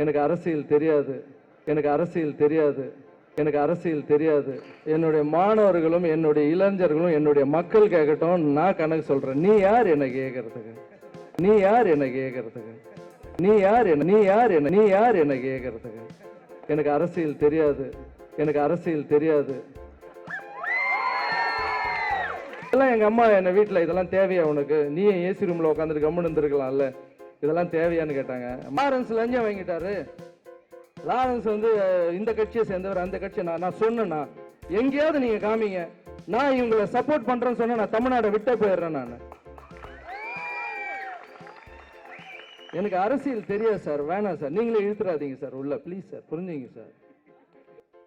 எனக்கு அரசியல் தெரியாது. எனக்கு அரசியல் தெரியாது. எனக்கு அரசியல் தெரியாது. என்னுடைய மாணவர்களும் என்னுடைய இளைஞர்களும் என்னுடைய மக்கள் கேட்கட்டும் நான் கணக்கு சொல்றேன். நீ யார் என்னை கேட்கறதுக்கு? நீ யார் என்னை கேட்கறதுக்கு? நீ யார் என்ன நீ யார் என்ன நீ யார் என்னை கேட்கறதுக்கு? எனக்கு அரசியல் தெரியாது. எனக்கு அரசியல் தெரியாது. இதெல்லாம் எங்கள் அம்மா என்ன வீட்டில் இதெல்லாம் தேவையா உனக்கு? நீ ஏசி ரூமில் உட்காந்துட்டு கம்முன்னு இருந்திருக்கலாம்ல. இதெல்லாம் தேவையான்னு கேட்டாங்க. லாரன்ஸ் லஞ்சம் வாங்கிட்டாரு. லாரன்ஸ் வந்து இந்த கட்சியை சேர்ந்தவர் அந்த கட்சியை நான் நான் சொன்னேன்னா எங்கேயாவது நீங்கள் காமிங்க. நான் இவங்களை சப்போர்ட் பண்ணுறேன்னு சொன்னால் நான் தமிழ்நாடை விட்டே போயிடுறேன் நான். எனக்கு அரசியல் தெரியாது சார். வேணாம் சார். நீங்களே இழுத்துறாதீங்க சார் உள்ள. Please sir. புரிஞ்சுங்க சார்.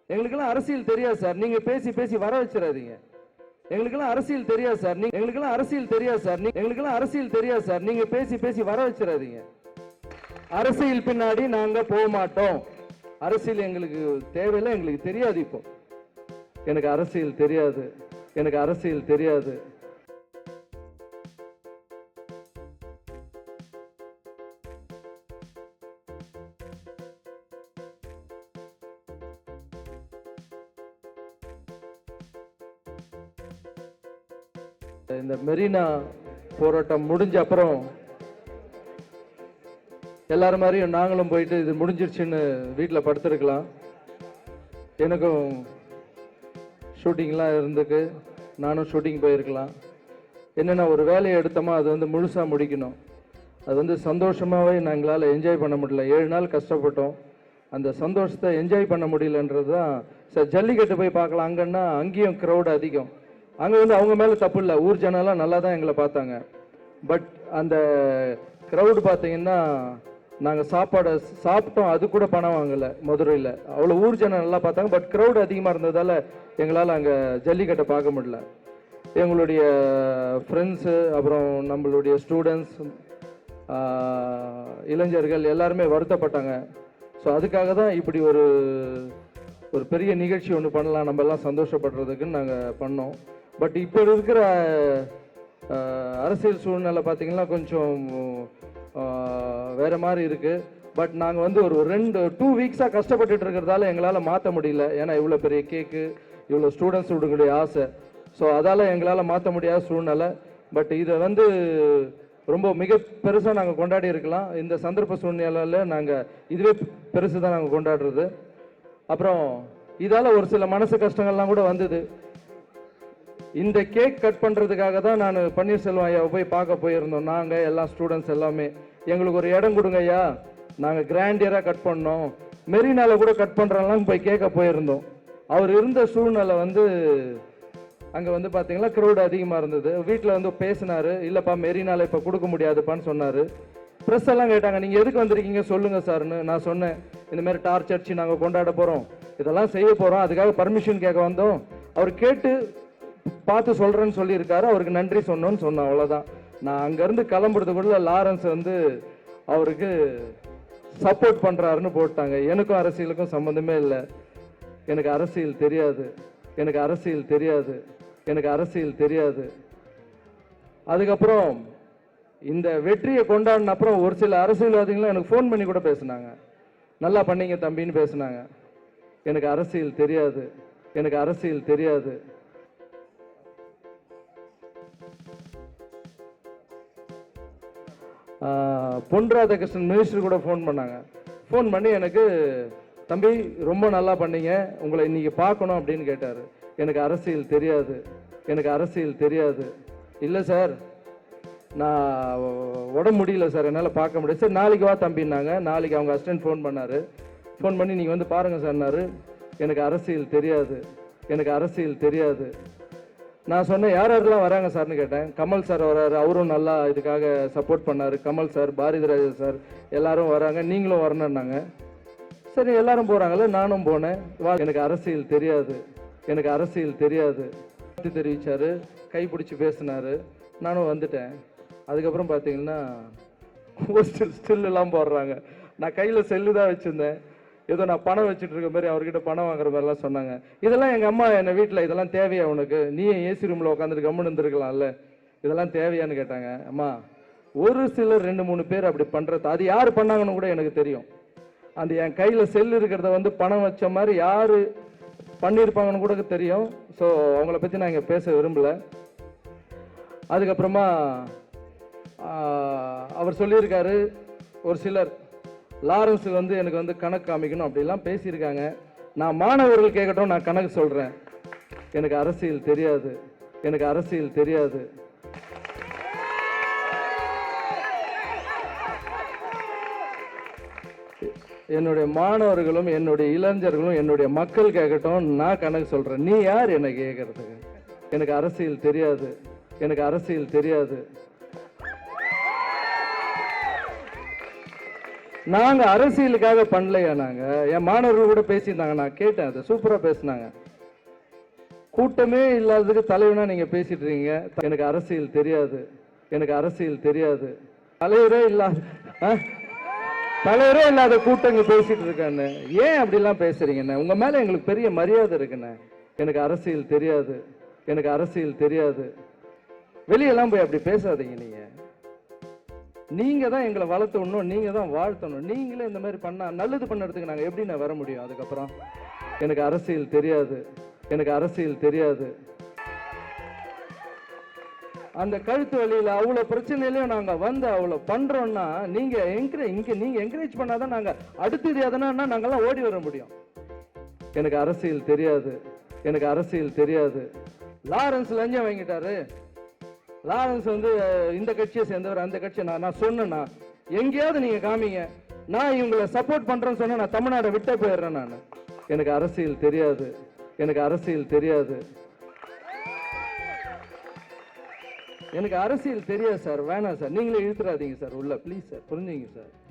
எங்களுக்கெல்லாம் அரசியல் தெரியாது சார். நீங்கள் பேசி பேசி வர வச்சிடாதீங்க. எங்களுக்கெல்லாம் அரசியல் தெரியாது சார். நீங்க எங்களுக்கெல்லாம் அரசியல் தெரியாது சார். நீங்க எங்களுக்கெல்லாம் அரசியல் தெரியாது சார். நீங்க பேசி பேசி வர வச்சிடாதீங்க. அரசியல் பின்னாடி நாங்க போக மாட்டோம். அரசியல் எங்களுக்கு தேவையில்லை. எங்களுக்கு தெரியாது இப்போ. எனக்கு அரசியல் தெரியாது. எனக்கு அரசியல் தெரியாது. இந்த மெரினா போராட்டம் முடிஞ்ச அப்புறம் எல்லாரும் மாதிரியும் நாங்களும் போயிட்டு இது முடிஞ்சிருச்சுன்னு வீட்டில் படுத்துருக்கலாம். எனக்கும் ஷூட்டிங்லாம் இருந்துக்கு நானும் ஷூட்டிங் போயிருக்கலாம். என்னென்ன ஒரு வேலையை எடுத்தோமோ அது வந்து முழுசாக முடிக்கணும். அது வந்து சந்தோஷமாகவே நாங்களால் என்ஜாய் பண்ண முடியல. ஏழு நாள் கஷ்டப்பட்டோம். அந்த சந்தோஷத்தை என்ஜாய் பண்ண முடியலன்றது தான் சார் ஜல்லிக்கட்டு போய் பார்க்கலாம். அங்கன்னா அங்கேயும் க்ரௌட் அதிகம். அங்கே வந்து அவங்க மேலே தப்பு இல்லை. ஊர் ஜனம்லாம் நல்லா தான் எங்களை பார்த்தாங்க. பட் அந்த க்ரௌடு பார்த்தீங்கன்னா நாங்கள் சாப்பாடை சாப்பிட்டோம். அது கூட பணம் வாங்கலை மதுரையில். அவ்வளோ ஊர் ஜனம் நல்லா பார்த்தாங்க. பட் க்ரௌடு அதிகமாக இருந்ததால் எங்களால் அங்கே ஜல்லிக்கட்டை பார்க்க முடியல. எங்களுடைய ஃப்ரெண்ட்ஸு அப்புறம் நம்மளுடைய ஸ்டூடெண்ட்ஸ் இளைஞர்கள் எல்லாருமே வருத்தப்பட்டாங்க. ஸோ அதுக்காக தான் இப்படி ஒரு ஒரு பெரிய நிகழ்ச்சி ஒன்று பண்ணலாம். நம்ம எல்லாம் சந்தோஷப்படுறதுக்குன்னு நாங்கள் பண்ணோம். பட் இப்போ இருக்கிற அரசியல் சூழ்நிலை பார்த்தீங்கன்னா கொஞ்சம் வேறு மாதிரி இருக்குது பட் நாங்கள் வந்து ஒரு ரெண்டு டூ வீக்ஸாக கஷ்டப்பட்டுட்டு இருக்கிறதால எங்களால் மாற்ற முடியல. ஏன்னா இவ்வளோ பெரிய கேக்கு இவ்வளோ ஸ்டூடெண்ட்ஸ் விடக்கூடிய ஆசை. ஸோ அதால் எங்களால் மாற்ற முடியாத சூழ்நிலை. பட் இதை வந்து ரொம்ப மிக பெருசாக நாங்கள் கொண்டாடி இருக்கலாம். இந்த சந்தர்ப்ப சூழ்நிலையில் நாங்கள் இதுவே பெருசு தான் நாங்கள் கொண்டாடுறது. அப்புறம் இதால் ஒரு சில மனசு கஷ்டங்கள்லாம் கூட வந்தது. இந்த கேக் கட் பண்ணுறதுக்காக தான் நான் பன்னீர்செல்வம் ஐயாவை போய் பார்க்க போயிருந்தோம். நாங்கள் எல்லா ஸ்டூடெண்ட்ஸ் எல்லாமே. எங்களுக்கு ஒரு இடம் கொடுங்க ஐயா. நாங்கள் கிராண்டியராக கட் பண்ணோம். மெரினாவில் கூட கட் பண்ணுறலாம் போய் கேட்க போயிருந்தோம். அவர் இருந்த சூழ்நிலை வந்து அங்கே வந்து பார்த்தீங்கன்னா க்ரௌடு அதிகமாக இருந்தது. வீட்டில் வந்து பேசினாரு. இல்லைப்பா மெரினாவில் இப்போ கொடுக்க முடியாதுப்பான்னு சொன்னார். ப்ரெஸ் எல்லாம் கேட்டாங்க நீங்கள் எதுக்கு வந்திருக்கீங்க? சொல்லுங்கள் சார்னு நான் சொன்னேன் இந்தமாரி டார்ச் அடிச்சு நாங்கள் கொண்டாட போகிறோம் இதெல்லாம் செய்ய போகிறோம் அதுக்காக பர்மிஷன் கேட்க வந்தோம். அவர் கேட்டு பார்த்து சொல்கிறேன்னு சொல்லியிருக்காரு. அவருக்கு நன்றி சொன்னோன்னு சொன்னேன் அவ்வளோதான் நான் அங்கேருந்து கிளம்புறதுக்குள்ள லாரன்ஸ் வந்து அவருக்கு சப்போர்ட் பண்ணுறாருன்னு போட்டாங்க. எனக்கும் அரசியலுக்கும் சம்மந்தமே இல்லை. எனக்கு அரசியல் தெரியாது. எனக்கு அரசியல் தெரியாது. எனக்கு அரசியல் தெரியாது. அதுக்கப்புறம் இந்த வெற்றியை கொண்டாடின அப்புறம் ஒரு சில அரசியல்வாதிகளும் எனக்கு ஃபோன் பண்ணி கூட பேசினாங்க. நல்லா பண்ணீங்க தம்பின்னு பேசுனாங்க. எனக்கு அரசியல் தெரியாது. எனக்கு அரசியல் தெரியாது. பொன் ராதாகிருஷ்ணன் மினிஸ்டர் கூட ஃபோன் பண்ணாங்க. ஃபோன் பண்ணி எனக்கு தம்பி ரொம்ப நல்லா பண்ணீங்க. உங்களை இன்றைக்கி பார்க்கணும் அப்படின்னு கேட்டார். எனக்கு அரசியல் தெரியாது. எனக்கு அரசியல் தெரியாது. இல்லை சார் நான் உடம்பு முடியல சார் என்னால் பார்க்க முடியாது சார் நாளைக்கு வா தம்பின்னாங்க. நாளைக்கு அவங்க அசிஸ்டன்ட் ஃபோன் பண்ணார். ஃபோன் பண்ணி நீங்கள் வந்து பாருங்கள் சார்னாரு எனக்கு அரசியல் தெரியாது. எனக்கு அரசியல் தெரியாது. நான் சொன்னேன் யார் யாரெல்லாம் வராங்க சார்னு கேட்டேன். கமல் சார் வராரு அவரும் நல்லா இதுக்காக சப்போர்ட் பண்ணார். கமல் சார் பாரதிராஜா சார் எல்லாரும் வராங்க. நீங்களும் வரணுன்னாங்க சரி எல்லாரும் போறாங்கல்ல நானும் போனேன். வா எனக்கு அரசியல் தெரியாது. எனக்கு அரசியல் தெரியாது. பற்றி தெரிவிச்சாரு கை பிடிச்சி பேசினாரு. நானும் வந்துட்டேன். அதுக்கப்புறம் பார்த்தீங்கன்னா ஒரு ஸ்டில் ஸ்டில்லாம் போடுறாங்க. நான் கையில் செல்லு தான் வச்சுருந்தேன். ஏதோ நான் பணம் வச்சுட்டு இருக்க மாதிரி அவர்கிட்ட பணம் வாங்குற மாதிரிலாம் சொன்னாங்க. இதெல்லாம் எங்கள் அம்மா என்னை வீட்டில் இதெல்லாம் தேவையா உனக்கு? நீ ஏசி ரூமில் உட்காந்துட்டு கம்முன்னு இருந்திருக்கலாம்ல. இதெல்லாம் தேவையான்னு கேட்டாங்க. அம்மா ஒரு சிலர் ரெண்டு மூணு பேர் அப்படி பண்ணுறது அது யார் பண்ணாங்கன்னு கூட எனக்கு தெரியும். அந்த என் கையில் செல் இருக்கிறத வந்து பணம் வச்ச மாதிரி யார் பண்ணியிருப்பாங்கன்னு கூட தெரியும். ஸோ அவங்கள பற்றி நான் இங்கே பேச விரும்பலை. அதுக்கப்புறமா அவர் சொல்லியிருக்காரு ஒரு சிலர் லாரன்ஸ் வந்து எனக்கு வந்து கணக்கு காமிக்கணும் அப்படிலாம் பேசியிருக்காங்க. நான் மாணவர்கள் கேட்கட்டும் நான் கணக்கு சொல்கிறேன் எனக்கு அரசியல் தெரியாது. எனக்கு அரசியல் தெரியாது. என்னுடைய மாணவர்களும் என்னுடைய இளைஞர்களும் என்னுடைய மக்கள் கேட்கட்டும் நான் கணக்கு சொல்கிறேன் நீ யார்? என்னை கேட்கறதுக்கு எனக்கு அரசியல் தெரியாது. எனக்கு அரசியல் தெரியாது. நாங்க அரசியலுக்காக பண்ணலையா நாங்க? என் மாணவர்கள் கூட பேசியிருந்தாங்க நான் கேட்டேன் அதை. சூப்பரா பேசினாங்க. கூட்டமே இல்லாததுக்கு தலைவனா நீங்க பேசிட்டு இருக்கீங்க. எனக்கு அரசியல் தெரியாது. எனக்கு அரசியல் தெரியாது. தலைவரே இல்லாத ஆ? தலைவரே இல்லாத கூட்டங்க பேசிட்டு இருக்கான்னு. ஏன் அப்படிலாம் பேசுறீங்கண்ணே? உங்க மேல எங்களுக்கு பெரிய மரியாதை இருக்குண்ணே. எனக்கு அரசியல் தெரியாது. எனக்கு அரசியல் தெரியாது. வெளியெல்லாம் போய் அப்படி பேசாதீங்க நீங்க. நீங்கள் தான் எங்களை வளர்த்தணும் நீங்கள் தான் வாழ்த்தணும். நீங்களே இந்த மாதிரி பண்ணா நல்லது பண்ணுறதுக்கு நாங்கள் எப்படி நான் வர முடியும்? அதுக்கப்புறம் எனக்கு அரசியல் தெரியாது. எனக்கு அரசியல் தெரியாது. அந்த கழுத்து வழியில் அவ்வளோ பிரச்சனையிலையும் நாங்கள் வந்து அவ்வளோ பண்ணுறோன்னா நீங்கள் என்கரே இங்கே நீங்கள் என்கரேஜ் பண்ணாதான் நாங்கள் அடுத்தது எதனா நாங்கள்லாம் ஓடி வர முடியும். எனக்கு அரசியல் தெரியாது. எனக்கு அரசியல் தெரியாது. லாரன்ஸ் லஞ்சம் வாங்கிட்டாரு. லாரன்ஸ் வந்து இந்த கட்சியை சேர்ந்தவர் அந்த கட்சியை நான் நான் சொன்னேன்னா எங்கேயாவது நீங்க காமிங்க. நான் இவங்களை சப்போர்ட் பண்றேன்னு சொன்னா நான் தமிழ்நாடை விட்டே போயிடுறேன் நான். எனக்கு அரசியல் தெரியாது. எனக்கு அரசியல் தெரியாது. எனக்கு அரசியல் தெரியாது சார். வேணாம் சார். நீங்களே இழுத்துறாதீங்க சார் உள்ள. Please sir. புரிஞ்சுங்க சார்.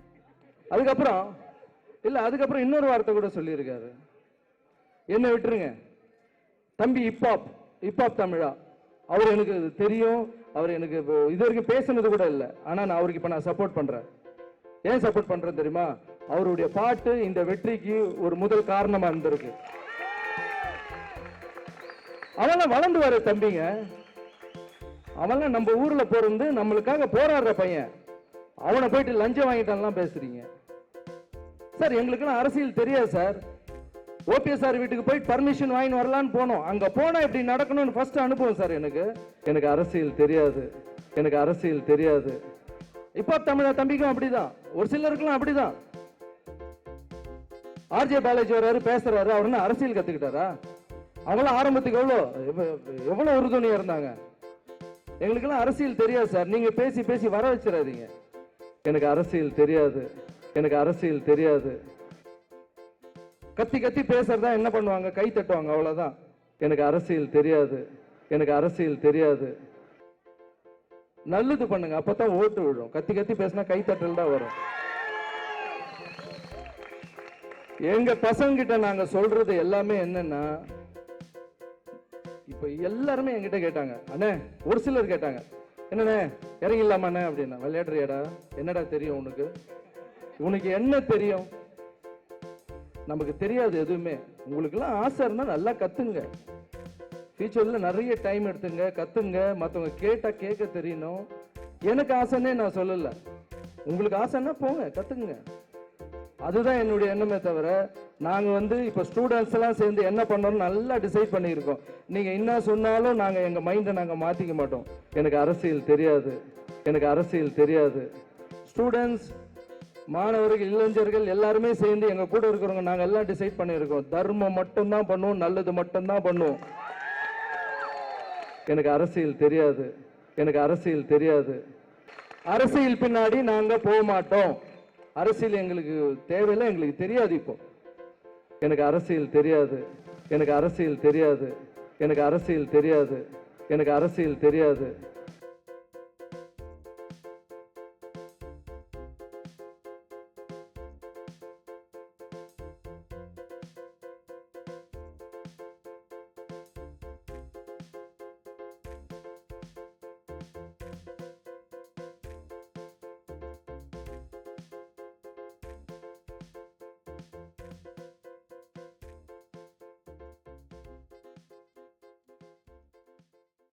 அதுக்கப்புறம் இல்லை அதுக்கப்புறம் இன்னொரு வார்த்தை கூட சொல்லியிருக்காரு. என்ன விட்டுருங்க. தம்பி இப்பாப் இப்பாப் தமிழா. அவர் எனக்கு தெரியும். அவர் எனக்கு இது வரைக்கும் பேசுனது கூட இல்லை. ஆனால் நான் அவருக்கு இப்போ நான் சப்போர்ட் பண்ணுறேன் ஏன் சப்போர்ட் பண்ணுறேன் தெரியுமா? அவருடைய பாட்டு இந்த வெற்றிக்கு ஒரு முதல் காரணமாக இருந்திருக்கு. அவெல்லாம் வளர்ந்து வர தம்பிங்க. அவன்லாம் நம்ம ஊரில் பிறந்து நம்மளுக்காக போராடுற பையன். அவனை போயிட்டு லஞ்சம் வாங்கிட்டான்லாம் பேசுறீங்க. சார் எங்களுக்குலாம் அரசியல் தெரியாது சார். ஓபிஎஸ் சார் வீட்டுக்கு போய் பர்மிஷன் வாங்கி வரலான்னு போனோம். அங்க போனா இப்படி நடக்கணும்னு ஃபர்ஸ்ட் அனுபவம் சார் எனக்கு. எனக்கு அரசியல் தெரியாது. எனக்கு அரசியல் தெரியாது. இப்போ தமிழ தம்பிக்கும் அப்படிதான். ஒரு சிலருக்குலாம் அப்படிதான். ஆர்ஜே பாலாஜி வர்றாரு பேசுறாரு. அவர் என்ன அரசியல் கத்துக்கிட்டாரா? அவங்களாம் ஆரம்பத்துக்கு எவ்வளோ எவ்வளோ உறுதுணையாக இருந்தாங்க? எங்களுக்கெல்லாம் அரசியல் தெரியாது சார் நீங்கள் பேசி பேசி வர வச்சிடாதீங்க. எனக்கு அரசியல் தெரியாது. எனக்கு அரசியல் தெரியாது. கத்தி கத்தி பேசுறதா என்ன பண்ணுவாங்க? கை தட்டுவாங்க அவ்வளவுதான். எனக்கு அரசியல் தெரியாது. எனக்கு அரசியல் தெரியாது. நல்லது பண்ணுங்க அப்பதான் ஓட்டு விழும். கத்தி கத்தி பேசினா கை தட்டல் தான் வரும். எங்க பசங்க கிட்ட நாங்க சொல்றது எல்லாமே என்னன்னா இப்ப எல்லாருமே என்கிட்ட கேட்டாங்க அண்ணே ஒரு சிலர் கேட்டாங்க என்னண்ணே இறங்கிடலாமாண்ணே? அப்படின்னா விளையாடுறியாடா? என்னடா தெரியும் உனக்கு? உனக்கு என்ன தெரியும்? நமக்கு தெரியாது எதுவுமே. உங்களுக்குலாம் ஆசை இருந்தால் நல்லா கற்றுங்க ஃபியூச்சரில் நிறைய டைம் எடுத்துங்க கற்றுங்க மற்றவங்க கேட்டால் கேட்க தெரியணும். எனக்கு ஆசைன்னே நான் சொல்லலை. உங்களுக்கு ஆசைன்னா போங்க கற்றுக்குங்க அதுதான் என்னுடைய எண்ணமே தவிர நாங்கள் வந்து இப்போ ஸ்டூடெண்ட்ஸ் எல்லாம் சேர்ந்து என்ன பண்ணோம்னு நல்லா டிசைட் பண்ணியிருக்கோம். நீங்கள் என்ன சொன்னாலும் நாங்கள் எங்கள் மைண்டை நாங்கள் மாற்றிக்க மாட்டோம். எனக்கு அரசியல் தெரியாது. எனக்கு அரசியல் தெரியாது. ஸ்டூடெண்ட்ஸ் மாணவர்கள் இளைஞர்கள் எல்லாருமே சேர்ந்து எங்க கூட இருக்கிறவங்க நாங்க எல்லாம் டிசைட் பண்ணியிருக்கோம். தர்மம் மட்டும்தான் பண்ணுவோம் நல்லது மட்டும்தான் பண்ணுவோம். எனக்கு அரசியல் தெரியாது. எனக்கு அரசியல் தெரியாது. அரசியல் பின்னாடி நாங்க போக மாட்டோம். அரசியல் எங்களுக்கு தேவையில்லை எங்களுக்கு தெரியாது இப்போ. எனக்கு அரசியல் தெரியாது. எனக்கு அரசியல் தெரியாது. எனக்கு அரசியல் தெரியாது. எனக்கு அரசியல் தெரியாது.